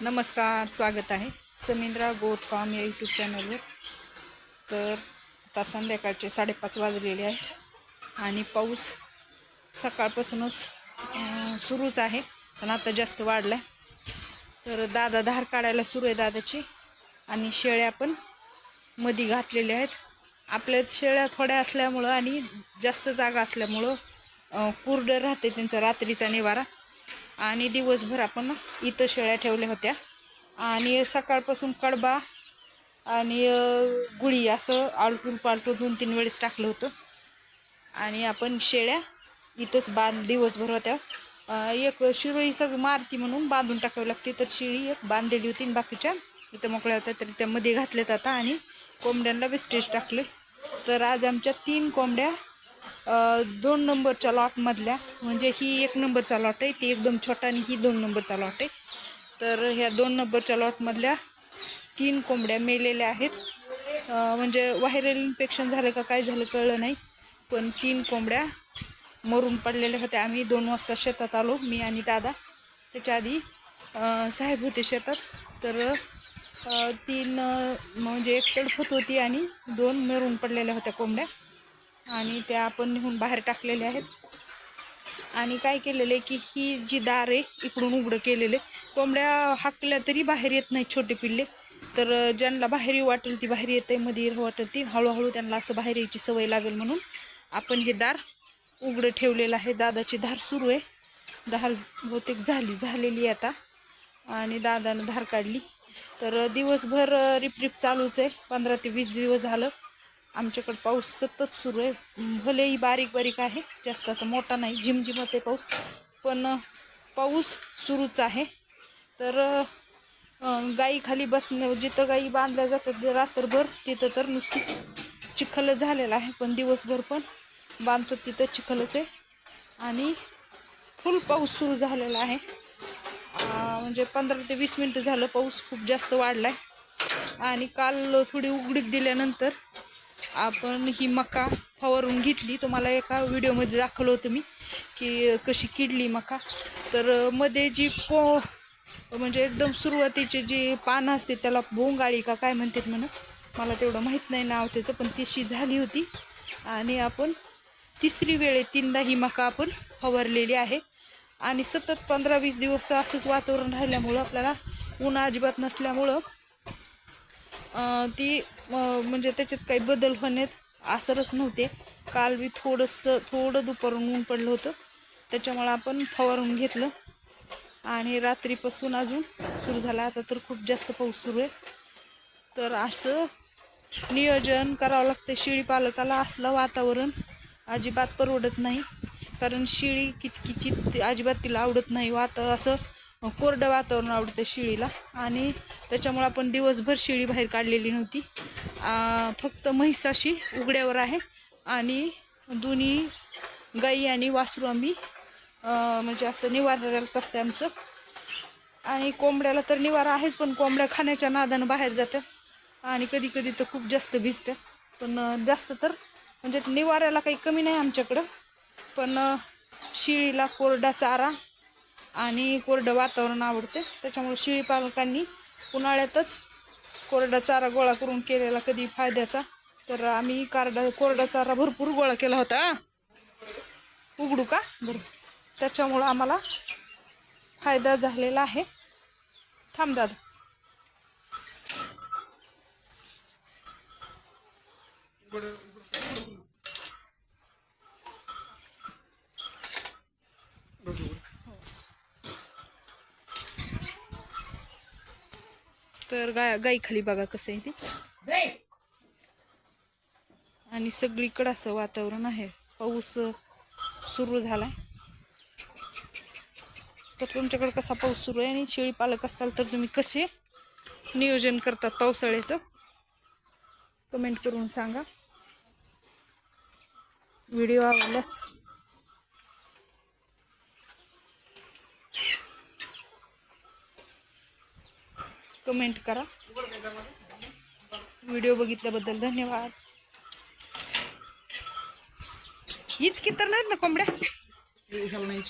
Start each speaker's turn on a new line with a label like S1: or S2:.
S1: नमस्कार स्वागत आहे समिंद्रा गोट फार्म या यूट्यूब चॅनलवर तर आता संध्याकाळचे साडेपाच वाजलेले आहेत आणि पाऊस सकाळपासूनच सुरूच आहे पण आता जास्त वाढला आहे तर दादा धार काढायला सुरू आहे दादाची आणि शेळ्या पण मधी घातलेल्या आहेत. आपल्या शेळ्या थोड्या असल्यामुळं आणि जास्त जागा असल्यामुळं कुरडं राहते त्यांचा रात्रीचा निवारा. आणि दिवसभर आपण इथं शेळ्या ठेवल्या होत्या. आणि सकाळपासून कडबा आणि गुळी असं आलटून पालटून दोन तीन वेळेस टाकलं होतं. आणि आपण शेळ्या इथंच बांध दिवसभर होत्या. एक शिरोई सगळं मारती म्हणून बांधून टाकावी लागते. तर शिळी एक बांधलेली होती आणि बाकीच्या इथं मोकळ्या होत्या. तर त्यामध्ये घातल्यात आता आणि कोंबड्यांना वेस्टेज टाकले. तर आज आमच्या तीन कोंबड्या दोन नंबरच्या लॉटमधल्या. म्हणजे ही एक नंबरचा लॉट आहे ती एकदम छोटा आणि ही दोन नंबरचा लॉट आहे. तर ह्या दोन नंबरच्या लॉटमधल्या तीन कोंबड्या मेलेल्या आहेत. म्हणजे व्हायरल इन्फेक्शन झालं का काय झालं कळलं नाही पण तीन कोंबड्या मरून पडलेल्या होत्या. आम्ही दोन वाजता शेतात आलो मी आणि दादा. त्याच्या आधी साहेब होते शेतात. तर तीन म्हणजे एक तडफत होती आणि दोन मरून पडलेल्या होत्या कोंबड्या. आणि त्या आपण निघून बाहेर टाकलेल्या आहेत. आणि काय केलेलं आहे की ही जी दार आहे इकडून उघडं केलेले कोंबड्या हाकल्या तरी बाहेर येत नाही छोटे पिल्ले. तर ज्यांना बाहेर वाटेल ती बाहेर येते मध्ये वाटेल ती. हळूहळू त्यांना असं बाहेर यायची सवय लागेल म्हणून आपण हे दार उघडं ठेवलेलं आहे. दादाची धार सुरू आहे. धार बहुतेक झाली झालेली आहे आता. आणि दादानं धार काढली. तर दिवसभर रिपरिप चालूच आहे. पंधरा ते वीस दिवस झालं. आमच्याकडं पाऊस सतत सुरू आहे. भलेही बारीक बारीक आहे जास्त असं मोठा नाही झिमझिमच आहे पाऊस. पण पाऊस सुरूच आहे. तर गाईखाली गाई खाली बसणं जिथं गाई बांधल्या जातात रात्रभर तिथं तर नुसती चिखल झालेलं आहे. पण दिवसभर पण बांधतो तिथं चिखलच आहे. आणि फुल पाऊस सुरू झालेला आहे. म्हणजे पंधरा ते वीस मिनटं झालं पाऊस खूप जास्त वाढला आहे आणि काल थोडी उघडीक दिल्यानंतर आपण ही मका फवारून घेतली. तुम्हाला एका व्हिडिओमध्ये दाखवलं होतं मी की कशी किडली मका. तर मध्ये जी पो म्हणजे एकदम सुरुवातीचे जी पानं असते त्याला बोंगाळी का काय म्हणतात म्हणून मला तेवढं माहीत नाही नाव त्याचं पण तशी झाली होती. आणि आपण तिसरी वेळे तीनदा ही मका आपण फवारलेली आहे. आणि सतत पंधरा वीस दिवस असंच वातावरण राहिल्यामुळं आपल्याला ऊन अजिबात नसल्यामुळं ती म्हणजे त्याच्यात काही बदल होण्यात असरच नव्हते. काल बी थोडंसं थोडं दुपारून ऊन पडलं होतं. त्याच्यामुळं आपण फवारून घेतलं. आणि रात्रीपासून अजून सुरू झाला. आता तर खूप जास्त पाऊस सुरू आहे. तर असं नियोजन करावं लागतं शिळी पालकाला असलं वातावरण अजिबात परवडत नाही. कारण शिळी किचकिचित अजिबात तिला आवडत नाही. वात असं कोरडं वातावरण आवडतं शिळीला. आणि त्याच्यामुळं आपण दिवसभर शिळी बाहेर काढलेली नव्हती. फक्त म्हैसाशी उघड्यावर आहे. आणि दोन्ही गाई आणि वासरू आम्ही म्हणजे असं निवारायलाच असते आमचं. आणि कोंबड्याला तर निवारा आहेच पण कोंबड्या खाण्याच्या नादानं बाहेर जातं आणि कधी कधी तर खूप जास्त भिजतं पण जास्त तर म्हणजे निवाऱ्याला काही कमी नाही आमच्याकडं. पण शिळीला कोरडा चारा आणि कोरडं वातावरण आवडते. त्याच्यामुळे शिळी पालकांनी उन्हाळ्यातच कोरडा चारा गोळा करून केलेला कधी फायद्याचा. तर आम्ही कारडा कोरडा चारा भरपूर गोळा केला होता. उघडू का? बरं. त्याच्यामुळं आम्हाला फायदा झालेला आहे. थांब दादा. तर गाय गाई खाली बघा कसं आहे ते. आणि सगळीकडं असं वातावरण आहे. पाऊस सुरू झालाय. तर तुमच्याकडे कसा पाऊस सुरू आहे आणि शेळी पालक असताल तर तुम्ही कसे नियोजन करतात पावसाळ्याचं? कमेंट करून सांगा. व्हिडिओ आवडल्यास कमेंट करा. व्हिडिओ बघितल्याबद्दल धन्यवाद. हीच की तर नाहीत ना कोंबड्या?
S2: नाही